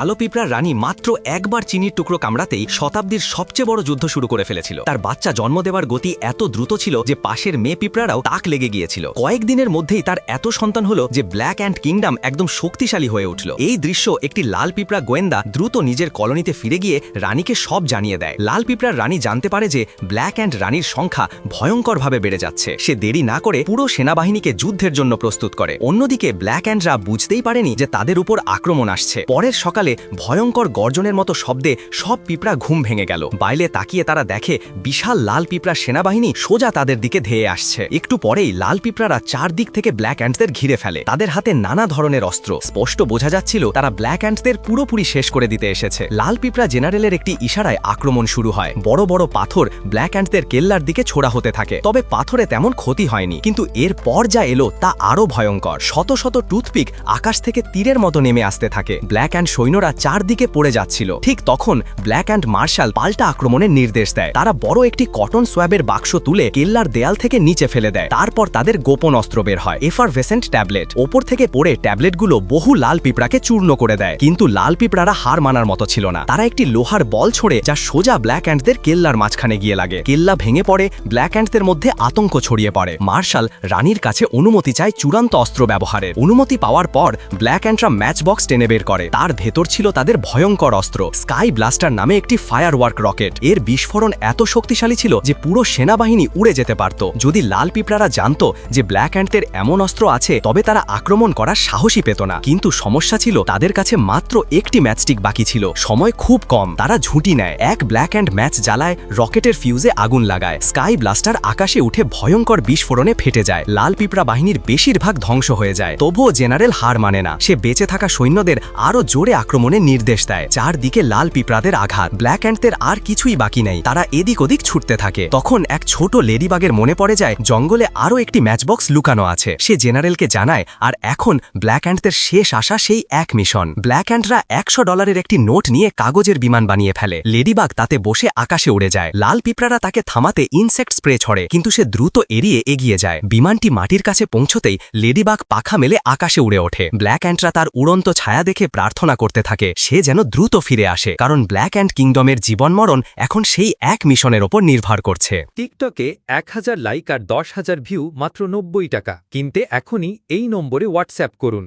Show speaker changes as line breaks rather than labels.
কালো পিঁপড়ার রানী মাত্র একবার চিনির টুকরো কামড়াতেই শতাব্দীর সবচেয়ে বড় যুদ্ধ শুরু করে ফেলেছিল। তার বাচ্চা জন্ম দেওয়ার গতি এত দ্রুত ছিল যে পাশের মেয়ে পিঁপড়ারাও তাক লেগে গিয়েছিল। কয়েকদিনের মধ্যেই তার এত সন্তান হলো যে ব্ল্যাক অ্যান্ড কিংডম একদম শক্তিশালী হয়ে উঠল। এই দৃশ্য একটি লাল পিঁপড়া গোয়েন্দা দ্রুত নিজের কলোনিতে ফিরে গিয়ে রানীকে সব জানিয়ে দেয়। লাল পিঁপড়ার রানী জানতে পারে যে ব্ল্যাক অ্যান্ড রানীর সংখ্যা ভয়ঙ্করভাবে বেড়ে যাচ্ছে। সে দেরি না করে পুরো সেনাবাহিনীকে যুদ্ধের জন্য প্রস্তুত করে। অন্যদিকে ব্ল্যাক অ্যান্ডরা বুঝতেই পারেনি যে তাদের উপর আক্রমণ আসছে। পরের সকালে ভয়ঙ্কর গর্জনের মতো শব্দে সব পিঁপড়া ঘুম ভেঙে গেল। বাইরে তাকিয়ে তারা দেখে বিশাল লাল পিঁপড়া সেনাবাহিনী সোজা তাদের দিকে ধেয়ে আসছে। একটু পরেই লাল পিঁপড়ারা চারদিক থেকে ব্ল্যাক অ্যান্ডসদের ঘিরে ফেলে। তাদের হাতে নানা ধরনের অস্ত্র। স্পষ্ট বোঝা যাচ্ছিল তারা ব্ল্যাক অ্যান্ডসদের পুরোপুরি শেষ করে দিতে এসেছে। লাল পিঁপড়া জেনারেলের একটি ইশারায় আক্রমণ শুরু হয়। বড় বড় পাথর ব্ল্যাক অ্যান্ডসদের কেল্লার দিকে ছোড়া হতে থাকে। তবে পাথরে তেমন ক্ষতি হয়নি। কিন্তু এর পর যা এলো তা আরও ভয়ঙ্কর। শত শত টুথপিক আকাশ থেকে তীরের মতো নেমে আসতে থাকে। ব্ল্যাক অ্যান্ড সৈন্যরা চারদিকে পড়ে যাচ্ছিল। ঠিক তখন ব্ল্যাক অ্যান্ড মার্শাল পাল্টা আক্রমণের নির্দেশ দেয়। তারা বড় একটি কটন সোয়াবের বাক্স তুলে কেল্লার দেয়াল থেকে নিচে ফেলে দেয়। তারপর তাদের গোপন অস্ত্র বের হয়, এফারভেসেন্ট ট্যাবলেট। ওপর থেকে পড়ে ট্যাবলেটগুলো বহু লাল পিঁপড়াকে চূর্ণ করে দেয়। কিন্তু লাল পিঁপড়ারা হার মানার মতো ছিল না। তারা একটি লোহার বল ছড়ে যা সোজা ব্ল্যাক অ্যান্ডদের কেল্লার মাঝখানে গিয়ে লাগে। কেল্লা ভেঙে পড়ে, ব্ল্যাক অ্যান্ডদের মধ্যে আতঙ্ক ছড়িয়ে পড়ে। মার্শাল রানীর কাছে অনুমতি চায় চূড়ান্ত অস্ত্র ব্যবহারের। অনুমতি পাওয়ার পর ব্ল্যাক অ্যান্ডরা ম্যাচ বক্স টেনে বের করে। তার ভেতর ছিল তাদের ভয়ঙ্কর অস্ত্র। স্কাই ব্লাস্টার নামে একটি ফায়ার ওয়ার্ক রকেট। এর বিস্ফোরণ এত শক্তিশালী ছিল যে পুরো সেনাবাহিনী উড়ে যেতে পারত। যদি লাল পিঁপড়ারা জানত যে ব্ল্যাক অ্যান্ডদের এমন অস্ত্র আছে, তবে তারা আক্রমণ করার সাহসী পেত না। কিন্তু সমস্যা ছিল তাদের কাছে মাত্র একটি ম্যাচটিক বাকি ছিল। সময় খুব কম, তারা ঝুঁটি নেয়। এক ব্ল্যাক অ্যান্ড ম্যাচ জ্বালায় রকেটের ফিউজে আগুন লাগায়। স্কাই ব্লাস্টার আকাশে উঠে ভয়ঙ্কর বিস্ফোরণে ফেটে যায়। লাল পিঁপড়া বাহিনীর বেশিরভাগ ধ্বংস হয়ে যায়। তবুও জেনারেল হার মানে না। সে বেঁচে থাকা সৈন্যদের আরও জোরে আক্রমণের নির্দেশ দেয়। চারদিকে লাল পিঁপড়াদের আঘাত। ব্ল্যাক অ্যান্ডদের আর কিছুই বাকি নেই। তারা এদিক ওদিক ছুটতে থাকে। তখন এক ছোট লেডিবাগের মনে পড়ে যায়, জঙ্গলে আরও একটি ম্যাচবক্স লুকানো আছে। সে জেনারেলকে জানায়, আর এখন ব্ল্যাক অ্যান্ডদের শেষ আসা সেই এক মিশন ব্ল্যাক অ্যান্ডরা একশো ডলারের একটি নোট নিয়ে কাগজের বিমান বানিয়ে ফেলে। লেডিবাগ তাতে বসে আকাশে উড়ে যায়। লাল পিঁপড়ারা তাকে থামাতে ইনসেক্ট স্প্রে ছড়ে, কিন্তু সে দ্রুত এড়িয়ে এগিয়ে যায়। বিমানটি মাটির কাছে পৌঁছতেই লেডিবাগ পাখা মেলে আকাশে উড়ে ওঠে। ব্ল্যাক অ্যান্ডরা তার উড়ন্ত ছায়া দেখে প্রার্থনা করতে থাকে, সে যেন দ্রুত ফিরে আসে, কারণ ব্ল্যাক অ্যান্ড কিংডমের জীবন মরণ এখন সেই এক মিশনের ওপর নির্ভর করছে।
টিকটকে এক হাজার লাইক আর দশ হাজার ভিউ মাত্র নব্বই টাকা। কিনতে এখনই এই নম্বরে হোয়াটসঅ্যাপ করুন।